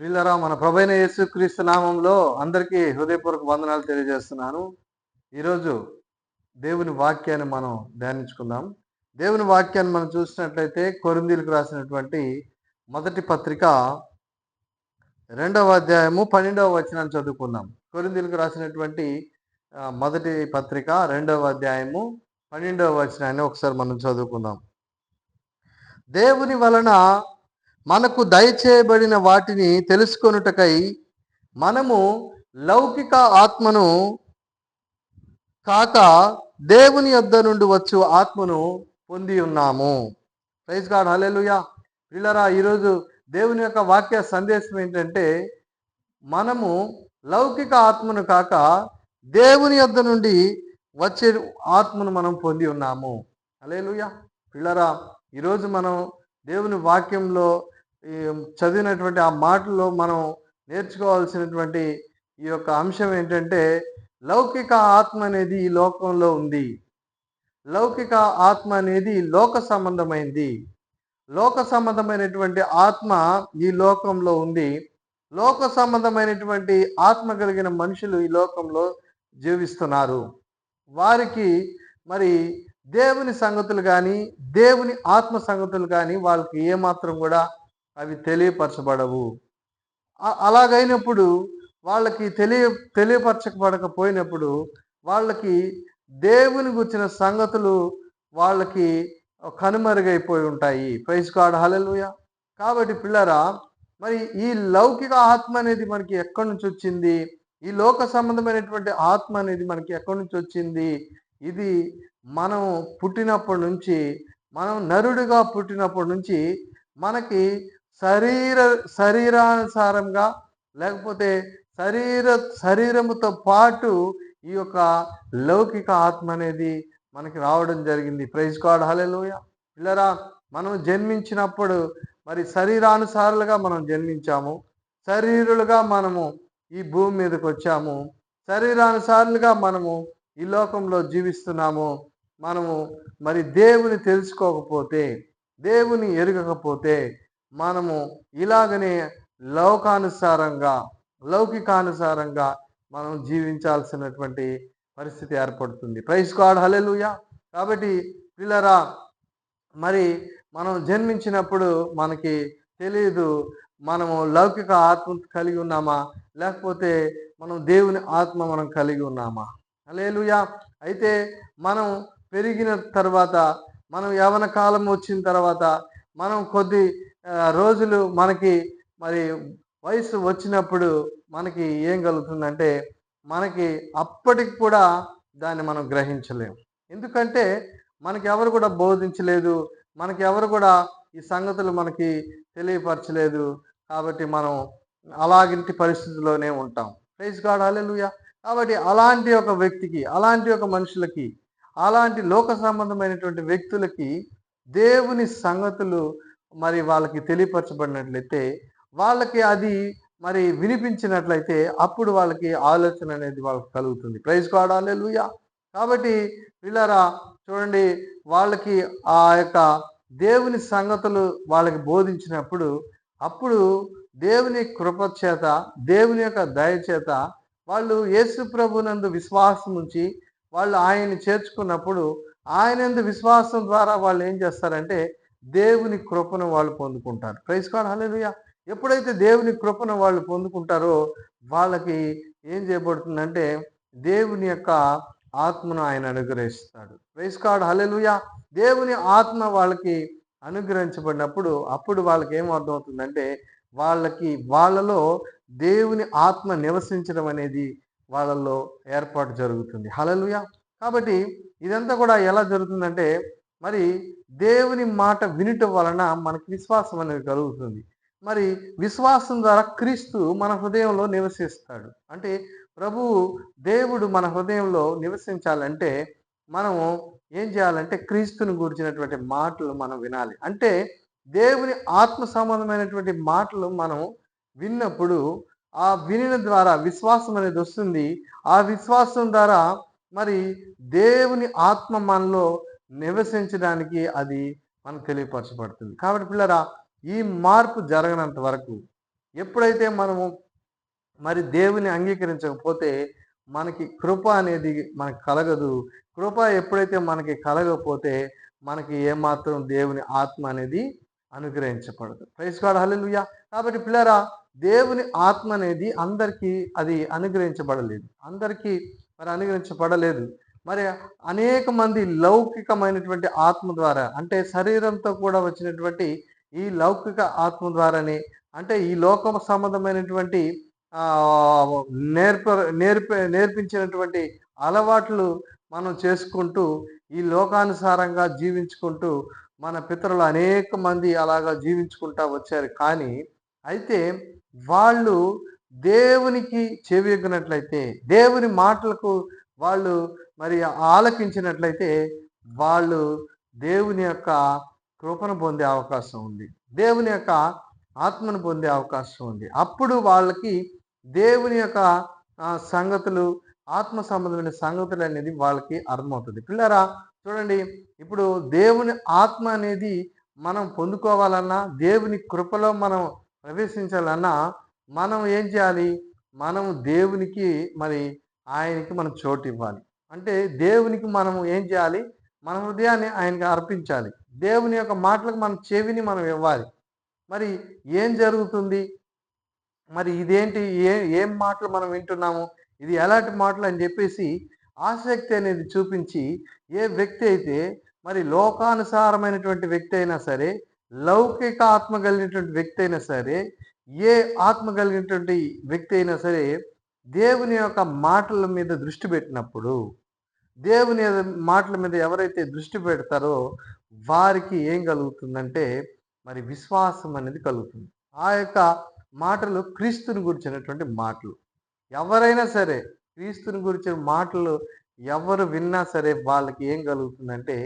ప్రియులరా మన ప్రభైన యేసుక్రీస్తు నామంలో అందరికీ హృదయపూర్వక వందనాలు తెలియజేస్తున్నాను. ఈరోజు దేవుని వాక్యాన్ని మనం ధ్యానించుకుందాం. దేవుని వాక్యాన్ని మనం చూసినట్లయితే కొరిందీలకు రాసినటువంటి మొదటి పత్రిక రెండవ అధ్యాయము పన్నెండవ వచనాన్ని చదువుకుందాం. కొరిందీలకు రాసినటువంటి మొదటి పత్రిక రెండవ అధ్యాయము పన్నెండవ వచనాన్ని ఒకసారి మనం చదువుకుందాం. దేవుని వలన మనకు దయచేయబడిన వాటిని తెలుసుకొనుటకై మనము లౌకిక ఆత్మను కాక దేవుని యొద్ద నుండి వచ్చు ఆత్మను పొంది ఉన్నాము. ప్రైజ్ గాడ్ హలెలుయా పిల్లరా ఈరోజు దేవుని యొక్క వాక్య సందేశం ఏంటంటే మనము లౌకిక ఆత్మను కాక దేవుని యొద్ద నుండి వచ్చే ఆత్మను మనం పొంది ఉన్నాము. అలేలుయా పిల్లరా ఈరోజు మనం దేవుని వాక్యంలో చదివినటువంటి ఆ మాటల్లో మనం నేర్చుకోవాల్సినటువంటి ఈ యొక్క అంశం ఏంటంటే లౌకిక ఆత్మ అనేది ఈ లోకంలో ఉంది. లౌకిక ఆత్మ అనేది లోక సంబంధమైంది. లోక సంబంధమైనటువంటి ఆత్మ ఈ లోకంలో ఉంది. లోక సంబంధమైనటువంటి ఆత్మ కలిగిన మనుషులు ఈ లోకంలో జీవిస్తున్నారు. వారికి మరి దేవుని సంగతులు కానీ దేవుని ఆత్మ సంగతులు కానీ వాళ్ళకి ఏమాత్రం కూడా అవి తెలియపరచబడవు. అలాగైనప్పుడు వాళ్ళకి తెలియ తెలియపరచబడకపోయినప్పుడు వాళ్ళకి దేవుని గుర్చిన సంగతులు వాళ్ళకి కనుమరుగైపోయి ఉంటాయి. ప్రైస్ కార్డ్ హలలుయ కాబట్టి పిల్లరా మరి ఈ లౌకిక ఆత్మ అనేది మనకి ఎక్కడి నుంచి వచ్చింది? ఈ లోక సంబంధమైనటువంటి ఆత్మ అనేది మనకి ఎక్కడి నుంచి వచ్చింది? ఇది మనం పుట్టినప్పటి నుంచి మనం నరుడిగా పుట్టినప్పటి నుంచి మనకి శరీర శరీరానుసారంగా లేకపోతే శరీర శరీరముతో పాటు ఈ యొక్క లౌకిక ఆత్మ అనేది మనకి రావడం జరిగింది. ప్రైజ్ గాడ్ హల్లెలూయ పిల్లరా మనం జన్మించినప్పుడు మరి శరీరానుసారులుగా మనం జన్మించాము. శరీరులుగా మనము ఈ భూమి మీదకి వచ్చాము. శరీరానుసారులుగా మనము ఈ లోకంలో జీవిస్తున్నాము. మనము మరి దేవుని తెలుసుకోకపోతే దేవుని ఎరగకపోతే మనము ఇలాగనే లోకానుసారంగా లౌకికానుసారంగా మనం జీవించాల్సినటువంటి పరిస్థితి ఏర్పడుతుంది. Praise God hallelujah. కాబట్టి పిల్లరా మరి మనం జన్మించినప్పుడు మనకి తెలియదు మనము లౌకిక ఆత్మ కలిగి ఉన్నామా? లేకపోతే మనం దేవుని ఆత్మ మనం కలిగి ఉన్నామా? హల్లెలూయా. అయితే మనం పెరిగిన తర్వాత మనం యవన కాలం వచ్చిన తర్వాత మనం కొద్ది రోజులు మనకి మరి వయసు వచ్చినప్పుడు మనకి ఏం కలుగుతుందంటే మనకి అప్పటికి కూడా దాన్ని మనం గ్రహించలేము. ఎందుకంటే మనకి ఎవరు కూడా బోధించలేదు మనకి ఎవరు కూడా ఈ సంగతులు మనకి తెలియపరచలేదు కాబట్టి మనం అలాంటి పరిస్థితిలోనే ఉంటాం. ప్రైజ్ గాడ్ హల్లెలూయా కాబట్టి అలాంటి ఒక వ్యక్తికి అలాంటి ఒక మనుషులకి అలాంటి లోక సంబంధమైనటువంటి వ్యక్తులకి దేవుని సంగతులు మరి వాళ్ళకి తెలియపరచబడినట్లయితే వాళ్ళకి అది మరి వినిపించినట్లయితే అప్పుడు వాళ్ళకి ఆలోచన అనేది వాళ్ళకి కలుగుతుంది. ప్రైజ్ కాడాలే లూయా కాబట్టి పిల్లరా చూడండి వాళ్ళకి ఆ యొక్క దేవుని సంగతులు వాళ్ళకి బోధించినప్పుడు అప్పుడు దేవుని కృప చేత దేవుని యొక్క దయ చేత వాళ్ళు యేసు ప్రభునందు విశ్వాసం ఉంచి వాళ్ళు ఆయన్ని చేర్చుకున్నప్పుడు ఆయనందు విశ్వాసం ద్వారా వాళ్ళు ఏం చేస్తారంటే దేవుని కృపను వాళ్ళు పొందుకుంటారు. ప్రైజ్ కాడ్ హల్లెలూయా ఎప్పుడైతే దేవుని కృపను వాళ్ళు పొందుకుంటారో వాళ్ళకి ఏం చేయబడుతుందంటే దేవుని యొక్క ఆత్మను ఆయన అనుగ్రహిస్తాడు. ప్రైజ్ కాడ్ హల్లెలూయా దేవుని ఆత్మ వాళ్ళకి అనుగ్రహించబడినప్పుడు అప్పుడు వాళ్ళకి ఏం అర్థమవుతుందంటే వాళ్ళకి వాళ్ళలో దేవుని ఆత్మ నివసించడం అనేది వాళ్ళల్లో ఏర్పాటు జరుగుతుంది. హలలుయా కాబట్టి ఇదంతా కూడా ఎలా జరుగుతుందంటే మరి దేవుని మాట వినుట వలన మనకి విశ్వాసం అనేది కలుగుతుంది. మరి విశ్వాసం ద్వారా క్రీస్తు మన హృదయంలో నివసిస్తాడు. అంటే ప్రభువు దేవుడు మన హృదయంలో నివసించాలంటే మనము ఏం చేయాలంటే క్రీస్తుని గురించినటువంటి మాటలు మనం వినాలి. అంటే దేవుని ఆత్మ సంబంధమైనటువంటి మాటలు మనం విన్నప్పుడు ఆ వినిన ద్వారా విశ్వాసం అనేది వస్తుంది. ఆ విశ్వాసం ద్వారా మరి దేవుని ఆత్మ మనలో నివసించడానికి అది మనకు తెలియపరచబడుతుంది. కాబట్టి పిల్లరా ఈ మార్పు జరగనంత వరకు ఎప్పుడైతే మనము మరి దేవుని అంగీకరించకపోతే మనకి కృప అనేది మనకు కలగదు. కృప ఎప్పుడైతే మనకి కలగకపోతే మనకి ఏమాత్రం దేవుని ఆత్మ అనేది అనుగ్రహించబడదు. Price God hallelujah. కాబట్టి పిల్లరా దేవుని ఆత్మ అనేది అందరికీ అది అనుగ్రహించబడలేదు. అందరికీ మరి అనుగ్రహించబడలేదు. మరి అనేక మంది లౌకికమైనటువంటి ఆత్మ ద్వారా అంటే శరీరంతో కూడా వచ్చినటువంటి ఈ లౌకిక ఆత్మ ద్వారానే అంటే ఈ లోక సంబంధమైనటువంటి నేర్ప నేర్ప నేర్పించినటువంటి అలవాట్లు మనం చేసుకుంటూ ఈ లోకానుసారంగా జీవించుకుంటూ మన పితరులు అనేక మంది అలాగా జీవించుకుంటా వచ్చారు. కానీ అయితే వాళ్ళు దేవునికి చెవియొగ్గినట్లయితే దేవుని మాటలకు వాళ్ళు మరి ఆలకించినట్లయితే వాళ్ళు దేవుని యొక్క కృపను పొందే అవకాశం ఉంది. దేవుని యొక్క ఆత్మను పొందే అవకాశం ఉంది. అప్పుడు వాళ్ళకి దేవుని యొక్క సంగతులు ఆత్మ సంబంధమైన సంగతులు అనేది వాళ్ళకి అర్థమవుతుంది. పిల్లరా చూడండి ఇప్పుడు దేవుని ఆత్మ అనేది మనం పొందుకోవాలన్నా దేవుని కృపలో మనం ప్రవేశించాలన్నా మనం ఏం చేయాలి? మనం దేవునికి మరి ఆయనకి మనం చోటు ఇవ్వాలి. అంటే దేవునికి మనం ఏం చేయాలి? మన హృదయాన్ని ఆయనకి అర్పించాలి. దేవుని యొక్క మాటలకు మన చెవిని మనం ఇవ్వాలి. మరి ఏం జరుగుతుంది? మరి ఇదేంటి? ఏ ఏం మాటలు మనం వింటున్నాము? ఇది ఎలాంటి మాటలు అని చెప్పేసి ఆసక్తి అనేది చూపించి ఏ వ్యక్తి అయితే మరి లోకానుసారమైనటువంటి వ్యక్తి అయినా సరే లౌకిక ఆత్మ కలిగినటువంటి వ్యక్తి అయినా సరే ఏ ఆత్మ కలిగినటువంటి వ్యక్తి అయినా సరే దేవుని యొక్క మాటల మీద దృష్టి పెట్టినప్పుడు దేవుని మాటల మీద ఎవరైతే దృష్టి పెడతారో వారికి ఏం కలుగుతుందంటే మరి విశ్వాసం అనేది కలుగుతుంది. ఆ యొక్క మాటలు క్రీస్తుని గురించినటువంటి మాటలు. ఎవరైనా సరే క్రీస్తుని గురించిన మాటలు ఎవరు విన్నా సరే వాళ్ళకి ఏం కలుగుతుందంటే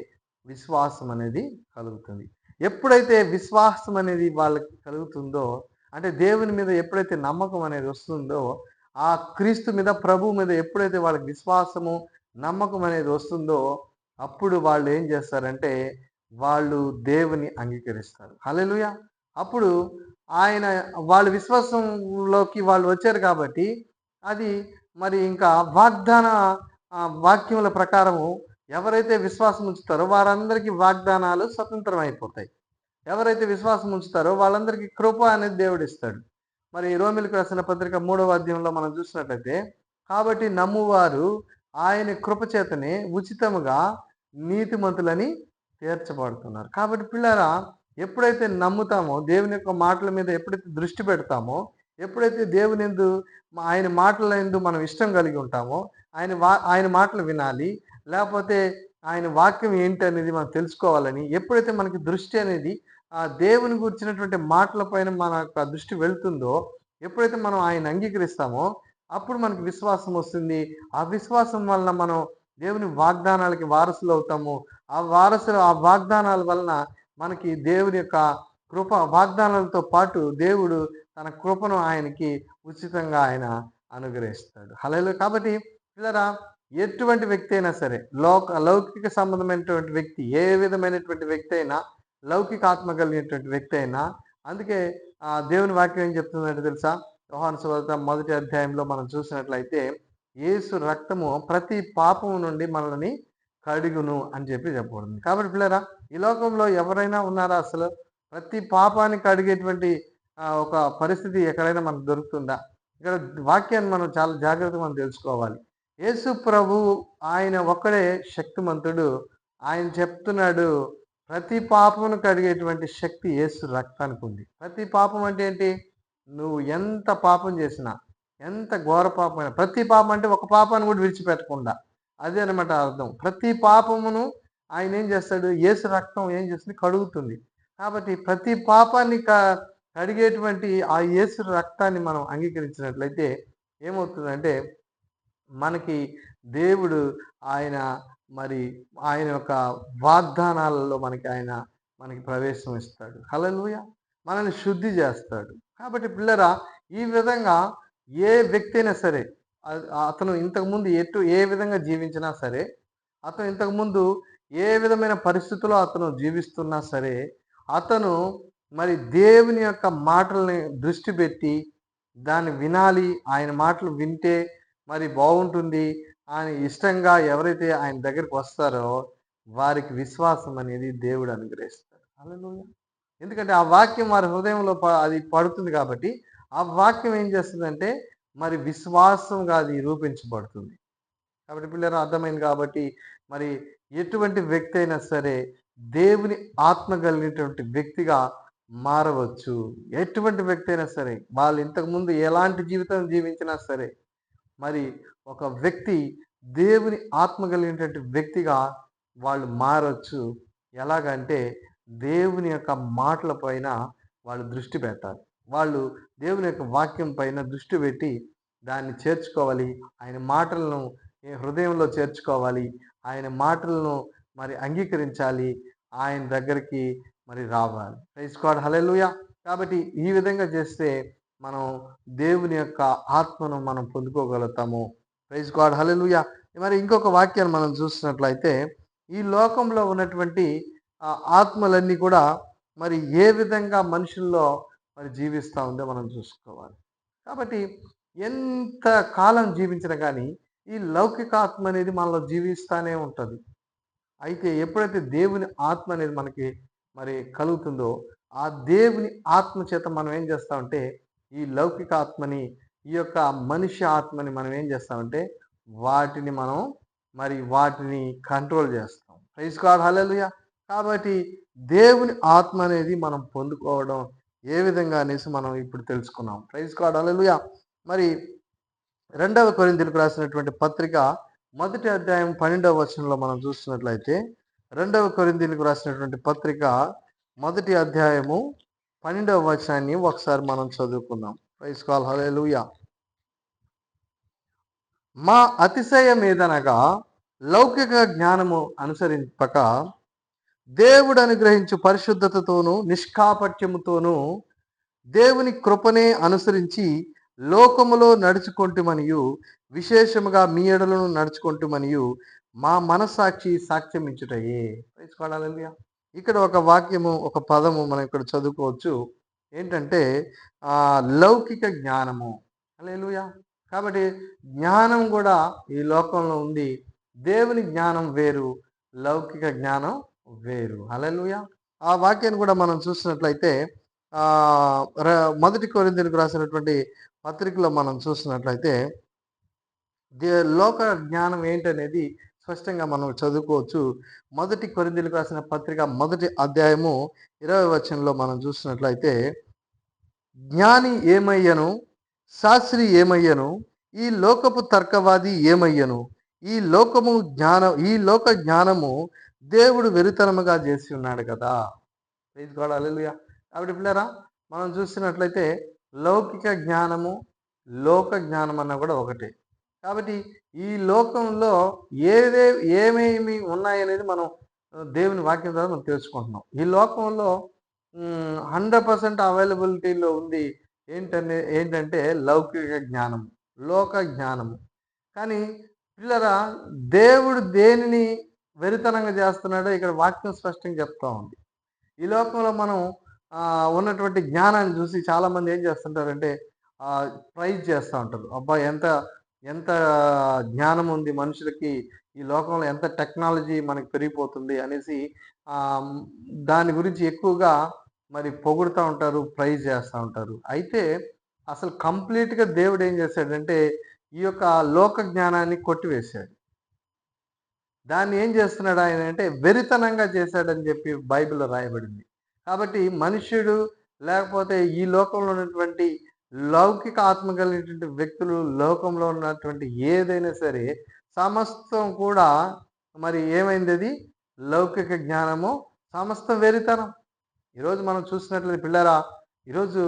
విశ్వాసం అనేది కలుగుతుంది. ఎప్పుడైతే విశ్వాసం అనేది వాళ్ళకి కలుగుతుందో అంటే దేవుని మీద ఎప్పుడైతే నమ్మకం అనేది వస్తుందో ఆ క్రీస్తు మీద ప్రభు మీద ఎప్పుడైతే వాళ్ళకి విశ్వాసము నమ్మకం అనేది వస్తుందో అప్పుడు వాళ్ళు ఏం చేస్తారంటే వాళ్ళు దేవుని అంగీకరిస్తారు. హల్లెలూయ! అప్పుడు ఆయన వాళ్ళ విశ్వాసంలోకి వాళ్ళు వచ్చారు కాబట్టి అది మరి ఇంకా వాగ్దాన వాక్యముల ప్రకారము ఎవరైతే విశ్వాసం ఉంచుతారో వారందరికీ వాగ్దానాలు స్వతంత్రం అయిపోతాయి. ఎవరైతే విశ్వాసం ఉంచుతారో వాళ్ళందరికీ కృప అనేది దేవుడు ఇస్తాడు. మరి రోమిలకు రాసిన పత్రిక మూడవ అధ్యాయంలో మనం చూసినట్లయితే కాబట్టి నమ్మువారు ఆయన కృపచేతనే ఉచితముగా నీతిమంతులని తీర్చబడుతున్నారు. కాబట్టి పిల్లరా ఎప్పుడైతే నమ్ముతామో దేవుని యొక్క మాటల మీద ఎప్పుడైతే దృష్టి పెడతామో ఎప్పుడైతే దేవుని ఎందు ఆయన మాటల ఎందు మనం ఇష్టం కలిగి ఉంటామో ఆయన వా ఆయన మాటలు వినాలి లేకపోతే ఆయన వాక్యం ఏంటి అనేది మనం తెలుసుకోవాలని ఎప్పుడైతే మనకి దృష్టి అనేది ఆ దేవుని గురించినటువంటి మాటల పైన మన యొక్క దృష్టి వెళ్తుందో ఎప్పుడైతే మనం ఆయన అంగీకరిస్తామో అప్పుడు మనకి విశ్వాసం వస్తుంది. ఆ విశ్వాసం వలన మనం దేవుని వాగ్దానాలకి వారసులు అవుతాము. ఆ వారసులు ఆ వాగ్దానాల వలన మనకి దేవుని యొక్క కృప వాగ్దానాలతో పాటు దేవుడు తన కృపను ఆయనకి ఉచితంగా ఆయన అనుగ్రహిస్తాడు. హలో కాబట్టి పిల్లరా ఎటువంటి వ్యక్తి అయినా సరే లోక లౌకిక సంబంధమైనటువంటి వ్యక్తి ఏ విధమైనటువంటి వ్యక్తి అయినా లౌకిక ఆత్మ కలిగినటువంటి వ్యక్తి అయినా అందుకే ఆ దేవుని వాక్యం ఏం చెప్తుందంటే తెలుసా? యోహాను సువార్త మొదటి అధ్యాయంలో మనం చూసినట్లయితే యేసు రక్తము ప్రతి పాపము నుండి మనల్ని కడుగును అని చెప్పి చెప్పబడింది. కాబట్టి పిల్లరా ఈ లోకంలో ఎవరైనా ఉన్నారా అసలు? ప్రతి పాపాన్ని కడిగేటువంటి ఒక పరిస్థితి ఎక్కడైనా మనకు దొరుకుతుందా? ఇక్కడ వాక్యాన్ని మనం చాలా జాగ్రత్తగా మనం తెలుసుకోవాలి. యేసు ప్రభు ఆయన ఒక్కడే శక్తిమంతుడు. ఆయన చెప్తున్నాడు ప్రతి పాపమును కడిగేటువంటి శక్తి యేసు రక్తానికి ఉంది. ప్రతి పాపం అంటే ఏంటి? నువ్వు ఎంత పాపం చేసినా ఎంత ఘోర పాపమైనా ప్రతి పాపం అంటే ఒక పాపాన్ని కూడా విడిచిపెట్టకుండా. అదే అనమాట అర్థం. ప్రతి పాపమును ఆయన ఏం చేస్తాడు? యేసు రక్తం ఏం చేస్తుంది? కడుగుతుంది. కాబట్టి ప్రతి పాపాన్ని క కడిగేటువంటి ఆ యేసు రక్తాన్ని మనం అంగీకరించినట్లయితే ఏమవుతుందంటే మనకి దేవుడు ఆయన మరి ఆయన యొక్క వాగ్దానాలలో మనకి ఆయన మనకి ప్రవేశం ఇస్తాడు. హలలుయ మనల్ని శుద్ధి చేస్తాడు. కాబట్టి పిల్లరా ఈ విధంగా ఏ వ్యక్తి అయినా సరే అతను ఇంతకుముందు ఎటు ఏ విధంగా జీవించినా సరే అతను ఇంతకుముందు ఏ విధమైన పరిస్థితుల్లో అతను జీవిస్తున్నా సరే అతను మరి దేవుని యొక్క మాటల్ని దృష్టి పెట్టి దాన్ని వినాలి ఆయన మాటలు వింటే మరి బాగుంటుంది ఆయన ఇష్టంగా ఎవరైతే ఆయన దగ్గరికి వస్తారో వారికి విశ్వాసం అనేది దేవుడు అనుగ్రహిస్తాడు. అలా ఎందుకంటే ఆ వాక్యం వారి హృదయంలో ప- అది పడుతుంది కాబట్టి ఆ వాక్యం ఏం చేస్తుందంటే మరి విశ్వాసంగా అది రూపించబడుతుంది. కాబట్టి పిల్లలు అర్థమైంది కాబట్టి మరి ఎటువంటి వ్యక్తి అయినా సరే దేవుని ఆత్మ కలిగినటువంటి వ్యక్తిగా మారవచ్చు. ఎటువంటి వ్యక్తి అయినా సరే వాళ్ళు ఇంతకుముందు ఎలాంటి జీవితం జీవించినా సరే మరి ఒక వ్యక్తి దేవుని ఆత్మ కలిగినటువంటి వ్యక్తిగా వాళ్ళు మారవచ్చు ఎలాగంటే దేవుని యొక్క మాటల పైన వాళ్ళు దృష్టి పెట్టాలి వాళ్ళు దేవుని యొక్క వాక్యం పైన దృష్టి పెట్టి దాన్ని చేర్చుకోవాలి. ఆయన మాటలను హృదయంలో చేర్చుకోవాలి. ఆయన మాటలను మరి అంగీకరించాలి. ఆయన దగ్గరికి మరి రావాలి. ప్రైజ్ గాడ్ హల్లెలూయా కాబట్టి ఈ విధంగా చేస్తే మనం దేవుని యొక్క ఆత్మను మనం పొందుకోగలుగుతాము. ప్రైజ్ గాడ్ హలెలుయ మరి ఇంకొక వాక్యాన్ని మనం చూసినట్లయితే ఈ లోకంలో ఉన్నటువంటి ఆ ఆత్మలన్నీ కూడా మరి ఏ విధంగా మనుషుల్లో మరి జీవిస్తూ ఉందో మనం చూసుకోవాలి. కాబట్టి ఎంత కాలం జీవించినా కానీ ఈ లౌకిక ఆత్మ అనేది మనలో జీవిస్తూనే ఉంటుంది. అయితే ఎప్పుడైతే దేవుని ఆత్మ అనేది మనకి మరి కలుగుతుందో ఆ దేవుని ఆత్మ చేత మనం ఏం చేస్తామంటే ఈ లౌకిక ఆత్మని ఈ యొక్క మనిషి ఆత్మని మనం ఏం చేస్తామంటే వాటిని మనం మరి వాటిని కంట్రోల్ చేస్తాం. ప్రైజ్ గాడ్ హల్లెలూయా కాబట్టి దేవుని ఆత్మ అనేది మనం పొందుకోవడం ఏ విధంగా అనేసి మనం ఇప్పుడు తెలుసుకున్నాం. ప్రైజ్ కాడ్ హల్లెలూయా మరి రెండవ కొరింథీయులకు రాసినటువంటి పత్రిక మొదటి అధ్యాయం పన్నెండవ వచనంలో మనం చూస్తున్నట్లయితే రెండవ కొరింథీయులకు రాసినటువంటి పత్రిక మొదటి అధ్యాయము పన్నెండవ వచనాన్ని ఒకసారి మనం చదువుకుందాం. ప్రైజ్ కాల్ హలేలుయా మా అతిశయం ఏదనగా లౌకిక జ్ఞానము అనుసరింపక దేవుడు అనుగ్రహించు పరిశుద్ధతతోనూ నిష్కాపట్యముతోనూ దేవుని కృపనే అనుసరించి లోకములో నడుచుకుంటుమనియు విశేషముగా మీ ఎడలను నడుచుకుంటుమనియు మా మనస్సాక్షి సాక్ష్యం ఇచ్చుటయే ఇక్కడ ఒక వాక్యము ఒక పదము మనం ఇక్కడ చదువుకోవచ్చు. ఏంటంటే ఆ లౌకిక జ్ఞానము. హల్లెలూయా. కాబట్టి జ్ఞానం కూడా ఈ లోకంలో ఉంది. దేవుని జ్ఞానం వేరు లౌకిక జ్ఞానం వేరు. హల్లెలూయా. ఆ వాక్యాన్ని కూడా మనం చూసినట్లయితే మొదటి కొరింథీయులకు రాసినటువంటి పత్రికలో మనం చూసినట్లయితే దే లోక జ్ఞానం ఏంటనేది స్పష్టంగా మనం చదువుకోవచ్చు. మొదటి కొరిందులకు రాసిన పత్రిక మొదటి అధ్యాయము ఇరవై వచనంలో మనం చూసినట్లయితే జ్ఞాని ఏమయ్యను? శాస్త్రి ఏమయ్యను? ఈ లోకపు తర్కవాది ఏమయ్యను? ఈ లోకము జ్ఞానం ఈ లోక జ్ఞానము దేవుడు వెరితనముగా చేసి ఉన్నాడు కదా. ఇది గాడ్ అల్లుగా కాబట్టి పిల్లరా మనం చూసినట్లయితే లౌకిక జ్ఞానము లోక జ్ఞానం అన్న కూడా ఒకటే. కాబట్టి ఈ లోకంలో ఏదే ఏమేమి ఉన్నాయనేది మనం దేవుని వాక్యం ద్వారా మనం తెలుసుకుంటున్నాం. ఈ లోకంలో హండ్రెడ్ పర్సెంట్ అవైలబిలిటీలో ఉంది ఏంటనే ఏంటంటే లౌకిక జ్ఞానం లోక జ్ఞానము. కానీ పిల్లరా దేవుడు దేనిని వెరితనంగా చేస్తున్నాడో ఇక్కడ వాక్యం స్పష్టంగా చెప్తా ఉంది. ఈ లోకంలో మనం ఉన్నటువంటి జ్ఞానాన్ని చూసి చాలామంది ఏం చేస్తుంటారంటే ప్రైజ్ చేస్తూ ఉంటారు. అబ్బా ఎంత ఎంత జ్ఞానం ఉంది మనుషులకి ఈ లోకంలో ఎంత టెక్నాలజీ మనకి పెరిగిపోతుంది అనేసి దాని గురించి ఎక్కువగా మరి పొగుడుతూ ఉంటారు ప్రైజ్ చేస్తూ ఉంటారు. అయితే అసలు కంప్లీట్గా దేవుడు ఏం చేశాడంటే ఈ యొక్క లోక జ్ఞానాన్ని కొట్టివేశాడు. దాన్ని ఏం చేస్తున్నాడు ఆయన అంటే వెరితనంగా చేశాడని చెప్పి బైబిల్లో రాయబడింది. కాబట్టి మనుష్యుడు లేకపోతే ఈ లోకంలో ఉన్నటువంటి లౌకిక ఆత్మ కలిగినటువంటి వ్యక్తులు లోకంలో ఉన్నటువంటి ఏదైనా సరే సమస్తం కూడా మరి ఏమైంది అది? లౌకిక జ్ఞానము సమస్తం వెరితనం. ఈరోజు మనం చూసినట్లయితే పిల్లరా ఈరోజు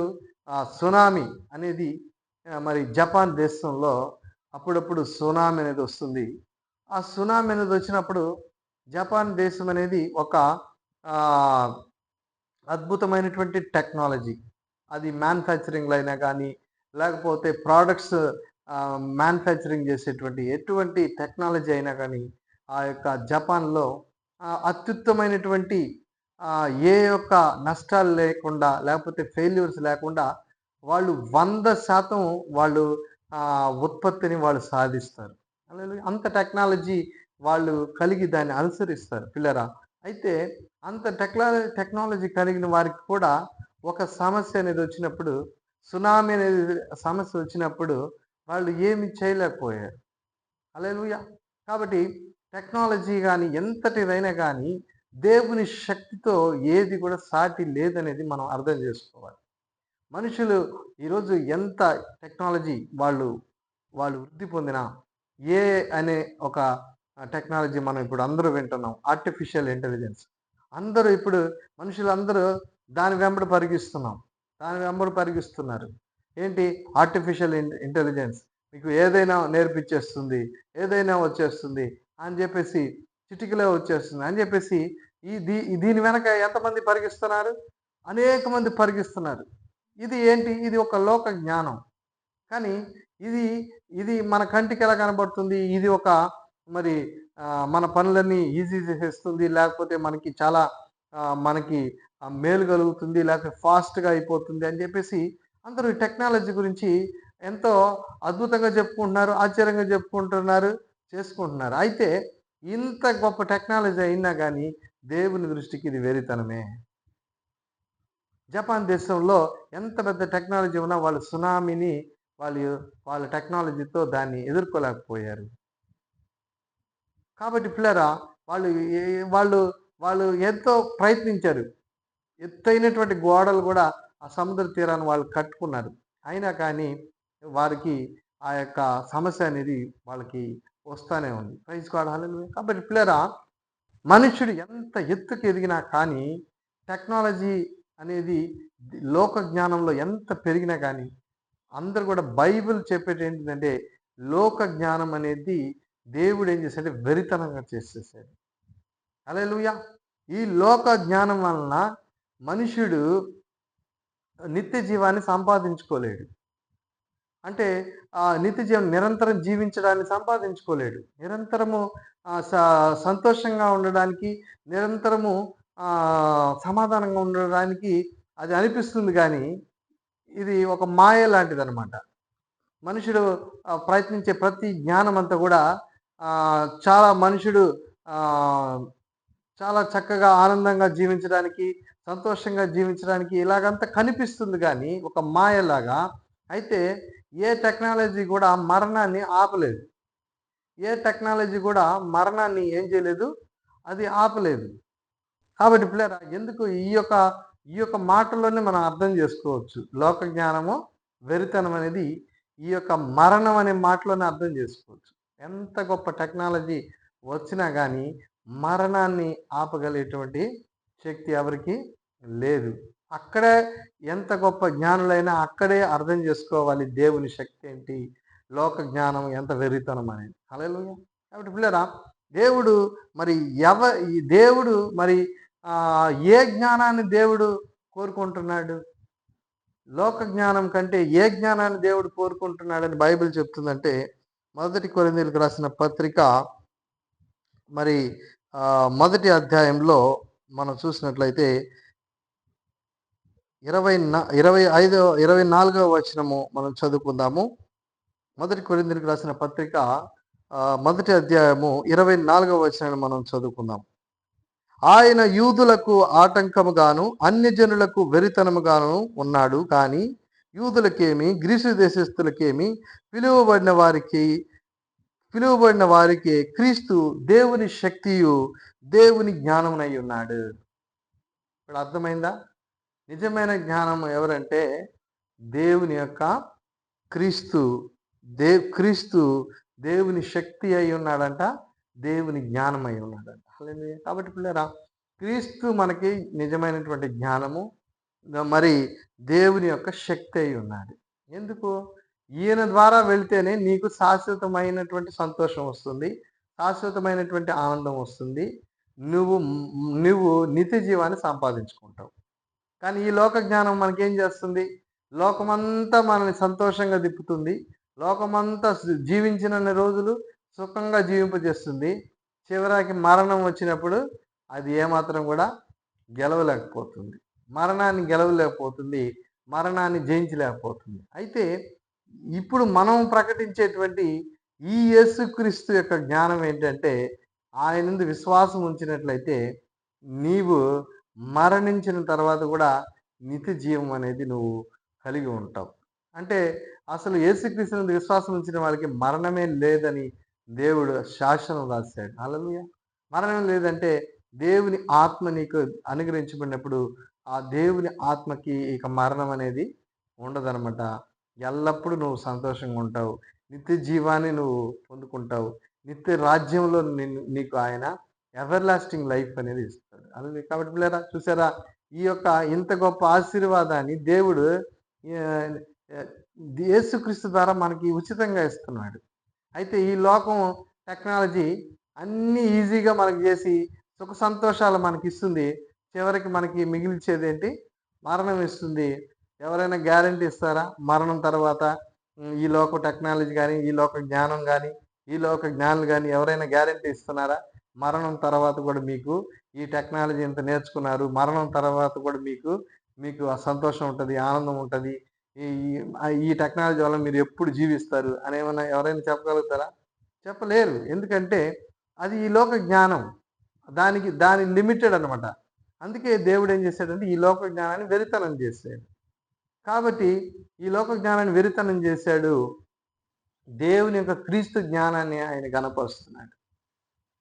సునామీ అనేది మరి జపాన్ దేశంలో అప్పుడప్పుడు సునామీ అనేది వస్తుంది. ఆ సునామీ అనేది వచ్చినప్పుడు జపాన్ దేశం అనేది ఒక అద్భుతమైనటువంటి టెక్నాలజీ. అది మ్యానుఫ్యాక్చరింగ్ అయినా కానీ లేకపోతే ప్రోడక్ట్స్ మ్యానుఫ్యాక్చరింగ్ చేసేటువంటి ఎటువంటి టెక్నాలజీ అయినా కానీ ఆ యొక్క జపాన్లో అత్యుత్తమైనటువంటి ఏ యొక్క నష్టాలు లేకుండా లేకపోతే ఫెయిల్యూర్స్ లేకుండా వాళ్ళు వంద శాతం వాళ్ళు ఉత్పత్తిని వాళ్ళు సాధిస్తారు. అంత టెక్నాలజీ వాళ్ళు కలిగి దాన్ని అనుసరిస్తారు పిల్లరా. అయితే అంత టెక్నాలజీ టెక్నాలజీ కలిగిన వారికి కూడా ఒక సమస్య అనేది వచ్చినప్పుడు సునామీ అనేది సమస్య వచ్చినప్పుడు వాళ్ళు ఏమి చేయలేకపోయారు. అలా కాబట్టి టెక్నాలజీ కానీ ఎంతటిదైనా కానీ దేవుని శక్తితో ఏది కూడా సాటి లేదనేది మనం అర్థం చేసుకోవాలి. మనుషులు ఈరోజు ఎంత టెక్నాలజీ వాళ్ళు వాళ్ళు వృద్ధి పొందిన ఏ అనే ఒక టెక్నాలజీ మనం ఇప్పుడు అందరూ వింటున్నాం ఆర్టిఫిషియల్ ఇంటెలిజెన్స్. అందరూ ఇప్పుడు మనుషులందరూ దాని వెంబడి పరిగిస్తున్నాం. దాని వెంబడి పరిగిస్తున్నారు. ఏంటి? ఆర్టిఫిషియల్ ఇంటెలిజెన్స్ మీకు ఏదైనా నేర్పించేస్తుంది ఏదైనా వచ్చేస్తుంది అని చెప్పేసి చిటికలో వచ్చేస్తుంది అని చెప్పేసి ఈ దీ దీని వెనక ఎంతమంది పరిగిస్తున్నారు? అనేక మంది పరిగిస్తున్నారు. ఇది ఏంటి? ఇది ఒక లోక జ్ఞానం. కానీ ఇది ఇది మన కంటికి ఎలా కనబడుతుంది? ఇది ఒక మరి మన పనులన్నీ ఈజీ చేసేస్తుంది లేకపోతే మనకి చాలా మనకి మేలు కలుగుతుంది లేకపోతే ఫాస్ట్గా అయిపోతుంది అని చెప్పేసి అందరూ టెక్నాలజీ గురించి ఎంతో అద్భుతంగా చెప్పుకుంటున్నారు ఆశ్చర్యంగా చెప్పుకుంటున్నారు చేసుకుంటున్నారు. అయితే ఇంత గొప్ప టెక్నాలజీ అయినా కానీ దేవుని దృష్టికి ఇది వెరితనమే. జపాన్ దేశంలో ఎంత పెద్ద టెక్నాలజీ ఉన్నా వాళ్ళు సునామీని వాళ్ళు వాళ్ళ టెక్నాలజీతో దాన్ని ఎదుర్కోలేకపోయారు. కాబట్టి పిల్లరా వాళ్ళు వాళ్ళు వాళ్ళు ఎంతో ప్రయత్నించారు. ఎత్తైనటువంటి గోడలు కూడా ఆ సముద్ర తీరాన్ని వాళ్ళు కట్టుకున్నారు. అయినా కానీ వారికి ఆ యొక్క సమస్య అనేది వాళ్ళకి వస్తూనే ఉంది. ప్రైజ్ కాడాలి కాబట్టి పిల్లరా మనుషుడు ఎంత ఎత్తుకు ఎదిగినా కానీ టెక్నాలజీ అనేది లోక జ్ఞానంలో ఎంత పెరిగినా కానీ అందరు కూడా బైబిల్ చెప్పేది ఏంటంటే లోక జ్ఞానం అనేది దేవుడు ఏం చేశాడు? వెరితనంగా చేసేసాడు. అలే ఈ లోక జ్ఞానం వలన మనుషుడు నిత్య జీవాన్ని సంపాదించుకోలేడు. అంటే ఆ నిత్య జీవం నిరంతరం జీవించడాన్ని సంపాదించుకోలేడు. నిరంతరము సంతోషంగా ఉండడానికి నిరంతరము సమాధానంగా ఉండడానికి అది అనిపిస్తుంది కానీ ఇది ఒక మాయ లాంటిది అనమాట మనుషుడు ప్రయత్నించే ప్రతి జ్ఞానం అంతా కూడా చాలా మనుషుడు చాలా చక్కగా ఆనందంగా జీవించడానికి సంతోషంగా జీవించడానికి ఇలాగంతా కనిపిస్తుంది కానీ ఒక మాయలాగా అయితే ఏ టెక్నాలజీ కూడా మరణాన్ని ఆపలేదు. ఏ టెక్నాలజీ కూడా మరణాన్ని ఏం చేయలేదు అది ఆపలేదు. కాబట్టి పిల్లరా ఎందుకు ఈ యొక్క ఈ యొక్క మాటల్లోనే మనం అర్థం చేసుకోవచ్చు. లోక జ్ఞానము వెరితనం అనేది ఈ యొక్క మరణం అనే మాటలోనే అర్థం చేసుకోవచ్చు. ఎంత గొప్ప టెక్నాలజీ వచ్చినా కానీ మరణాన్ని ఆపగలిగేటువంటి శక్తి ఎవరికి లేదు. అక్కడే ఎంత గొప్ప జ్ఞానులైనా అక్కడే అర్థం చేసుకోవాలి దేవుని శక్తి ఏంటి లోక జ్ఞానం ఎంత వెర్రితనం అనేది. అలలు కాబట్టి పిల్లరా దేవుడు మరి ఎవ దేవుడు మరి ఏ జ్ఞానాన్ని దేవుడు కోరుకుంటున్నాడు? లోక జ్ఞానం కంటే ఏ జ్ఞానాన్ని దేవుడు కోరుకుంటున్నాడని బైబిల్ చెప్తుందంటే మొదటి కొరిందీలకు రాసిన పత్రిక మరి మొదటి అధ్యాయంలో మనం చూసినట్లయితే ఇరవై ఇరవై ఐదో ఇరవై నాలుగవ వచనము మనం చదువుకుందాము. మొదటి కొరిందీలకు రాసిన పత్రిక మొదటి అధ్యాయము ఇరవై నాలుగవ వచనాన్ని మనం చదువుకుందాం ఆయన యూదులకు ఆటంకముగాను అన్యజనులకు వెరితనముగాను ఉన్నాడు. కానీ యూదులకేమి గ్రీసు దేశస్తులకేమి పిలువబడిన వారికి పిలువబడిన వారికి క్రీస్తు దేవుని శక్తియు దేవుని జ్ఞానమునై ఉన్నాడు. ఇప్పుడు అర్థమైందా? నిజమైన జ్ఞానం ఎవరంటే దేవుని యొక్క క్రీస్తు. దే క్రీస్తు దేవుని శక్తి అయి ఉన్నాడంట దేవుని జ్ఞానం అయి ఉన్నాడంట. కాబట్టి పిల్లరా క్రీస్తు మనకి నిజమైనటువంటి జ్ఞానము మరి దేవుని యొక్క శక్తి అయి ఉన్నాడు. ఎందుకు? ఈయన ద్వారా వెళ్తేనే నీకు శాశ్వతమైనటువంటి సంతోషం వస్తుంది శాశ్వతమైనటువంటి ఆనందం వస్తుంది. నువ్వు నువ్వు నిత్య జీవాన్ని సంపాదించుకుంటావు. కానీ ఈ లోక జ్ఞానం మనకేం చేస్తుంది? లోకమంతా మనల్ని సంతోషంగా తిప్పుతుంది. లోకమంతా జీవించిన రోజులు సుఖంగా జీవింపజేస్తుంది. చివరికి మరణం వచ్చినప్పుడు అది ఏమాత్రం కూడా గెలవలేకపోతుంది. మరణాన్ని గెలవలేకపోతుంది. మరణాన్ని జయించలేకపోతుంది. అయితే ఇప్పుడు మనం ప్రకటించేటువంటి ఈ యేసుక్రీస్తు యొక్క జ్ఞానం ఏంటంటే ఆయన నుండి విశ్వాసం ఉంచినట్లయితే నీవు మరణించిన తర్వాత కూడా నిత్య జీవం అనేది నువ్వు కలిగి ఉంటావు. అంటే అసలు ఏసుక్రీస్తు నుండి విశ్వాసం ఉంచిన వాళ్ళకి మరణమే లేదని దేవుడు శాసనం రాశాడు. అలలుయ మరణం లేదంటే దేవుని ఆత్మ నీకు అనుగ్రహించబడినప్పుడు ఆ దేవుని ఆత్మకి ఇక మరణం అనేది ఉండదనమాట ఎల్లప్పుడూ నువ్వు సంతోషంగా ఉంటావు. నిత్య జీవాన్ని నువ్వు పొందుకుంటావు. నిత్య రాజ్యంలో నిన్ను నీకు ఆయన ఎవర్ లాస్టింగ్ లైఫ్ అనేది ఇస్తాడు. అలాగే కాబట్టి పిల్లరా చూసారా? ఈ యొక్క ఇంత గొప్ప ఆశీర్వాదాన్ని దేవుడు యేసుక్రీస్తు ద్వారా మనకి ఉచితంగా ఇస్తున్నాడు. అయితే ఈ లోకం టెక్నాలజీ అన్నీ ఈజీగా మనకి చేసి సుఖ సంతోషాలు మనకి ఇస్తుంది. చివరికి మనకి మిగిల్చేది ఏంటి? మరణం ఇస్తుంది. ఎవరైనా గ్యారంటీ ఇస్తారా? మరణం తర్వాత ఈ లోక టెక్నాలజీ కానీ ఈ లోక జ్ఞానం కానీ ఈ లోక జ్ఞానులు కానీ ఎవరైనా గ్యారంటీ ఇస్తున్నారా? మరణం తర్వాత కూడా మీకు ఈ టెక్నాలజీ ఇంత నేర్చుకున్నారు. మరణం తర్వాత కూడా మీకు మీకు ఆ సంతోషం ఉంటుంది ఆనందం ఉంటుంది. ఈ ఈ టెక్నాలజీ వల్ల మీరు ఎప్పుడు జీవిస్తారు అని ఏమైనా ఎవరైనా చెప్పగలుగుతారా? చెప్పలేరు. ఎందుకంటే అది ఈ లోక జ్ఞానం. దానికి దాని లిమిటెడ్ అనమాట అందుకే దేవుడు ఏం చేశాడంటే ఈ లోక జ్ఞానాన్ని వెరితనం చేశాడు. కాబట్టి ఈ లోక జ్ఞానాన్ని వెరితనం చేశాడు. దేవుని యొక్క క్రీస్తు జ్ఞానాన్ని ఆయన గనపరుస్తున్నాడు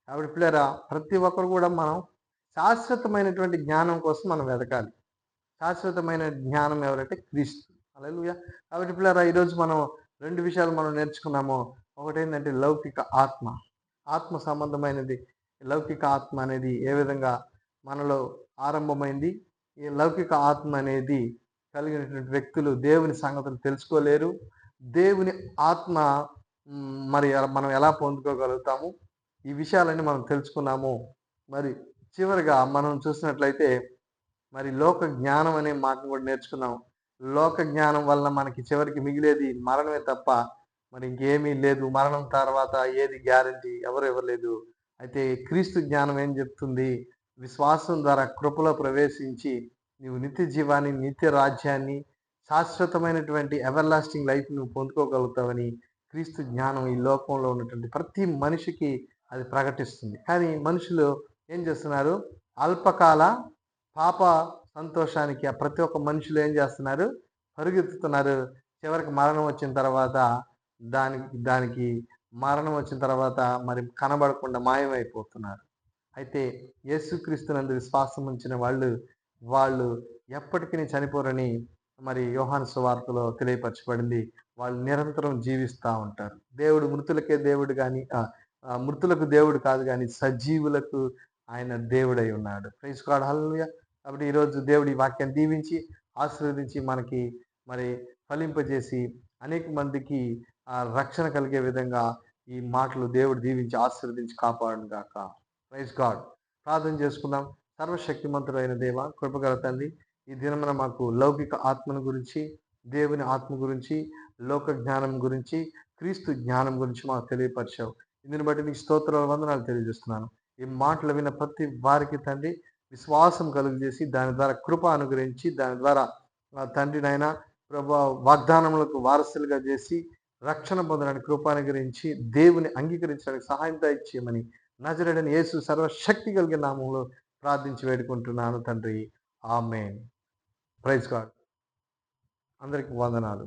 కాబట్టి పిల్లరా ప్రతి ఒక్కరు కూడా మనం శాశ్వతమైనటువంటి జ్ఞానం కోసం మనం వెతకాలి. శాశ్వతమైన జ్ఞానం ఎవరంటే క్రీస్తు. అలా కాబట్టి పిల్లరా ఈరోజు మనం రెండు విషయాలు మనం నేర్చుకున్నాము. ఒకటి ఏంటంటే లౌకిక ఆత్మ. ఆత్మ సంబంధమైనది. లౌకిక ఆత్మ అనేది ఏ విధంగా మనలో ఆరంభమైంది? ఈ లౌకిక ఆత్మ అనేది కలిగినటువంటి వ్యక్తులు దేవుని సంగతులు తెలుసుకోలేరు. దేవుని ఆత్మ మరి మనం ఎలా పొందుకోగలుగుతాము? ఈ విషయాలన్నీ మనం తెలుసుకున్నాము. మరి చివరిగా మనం చూసినట్లయితే మరి లోక జ్ఞానం అనే మాటను కూడా నేర్చుకున్నాం. లోక జ్ఞానం వల్ల మనకి చివరికి మిగిలేది మరణమే తప్ప మరి ఇంకేమీ లేదు. మరణం తర్వాత ఏది గ్యారంటీ? ఎవరు ఇవ్వలేదు. అయితే క్రీస్తు జ్ఞానం ఏం చెప్తుంది? విశ్వాసం ద్వారా కృపలో ప్రవేశించి నీవు నిత్య జీవాన్ని నిత్య రాజ్యాన్ని శాశ్వతమైనటువంటి ఎవర్ లాస్టింగ్ లైఫ్ నువ్వు పొందుకోగలుగుతావని క్రీస్తు జ్ఞానం ఈ లోకంలో ఉన్నటువంటి ప్రతి మనిషికి అది ప్రకటిస్తుంది. కానీ మనుషులు ఏం చేస్తున్నారు? అల్పకాల పాప సంతోషానికి ప్రతి ఒక్క మనుషులు ఏం చేస్తున్నారు? పరుగెత్తుతున్నారు. చివరికి మరణం వచ్చిన తర్వాత దానికి దానికి మరణం వచ్చిన తర్వాత మరి కనబడకుండా మాయమైపోతున్నారు. అయితే యేసుక్రీస్తునందు విశ్వాసం ఉంచిన వాళ్ళు వాళ్ళు ఎప్పటికీ చనిపోరని మరి యోహాను సువార్తలో తెలియపరచబడింది. వాళ్ళు నిరంతరం జీవిస్తూ ఉంటారు. దేవుడు మృతులకే దేవుడు కానీ మృతులకు దేవుడు కాదు కానీ సజీవులకు ఆయన దేవుడై ఉన్నాడు. ప్రైజ్ కాడు హల్లుయ కాబట్టి ఈరోజు దేవుడి వాక్యాన్ని దీవించి ఆశీర్వదించి మనకి మరి ఫలింపజేసి అనేక మందికి రక్షణ కలిగే విధంగా ఈ మాటలు దేవుడు దీవించి ఆశీర్వదించి కాపాడును గాక. Praise God. ప్రార్థన చేసుకుందాం. సర్వశక్తిమంతుడైన దేవ కృపగల తండ్రి ఈ దినమున మాకు లౌకిక ఆత్మను గురించి దేవుని ఆత్మ గురించి లోక జ్ఞానం గురించి క్రీస్తు జ్ఞానం గురించి మాకు తెలియపరిచావు. ఇందుని బట్టి నీకు స్తోత్రాల వందనాలు తెలియజేస్తున్నాను. ఈ మాటలు విన్న ప్రతి వారికి తండ్రి విశ్వాసం కలుగజేసి దాని ద్వారా కృప అనుగ్రహించి దాని ద్వారా తండ్రినైనా ప్రభా వాగ్దానములకు వారసులుగా చేసి రక్షణ పొందడానికి కృప అనుగ్రహించి దేవుని అంగీకరించడానికి సహాయం దయచేయమని నజరడని యేసు సర్వశక్తి కలిగిన నామంలో ప్రార్థించి వేడుకుంటున్నాను తండ్రి. ఆమె ప్రైజ్ గాడ్. అందరికి వందనాలు.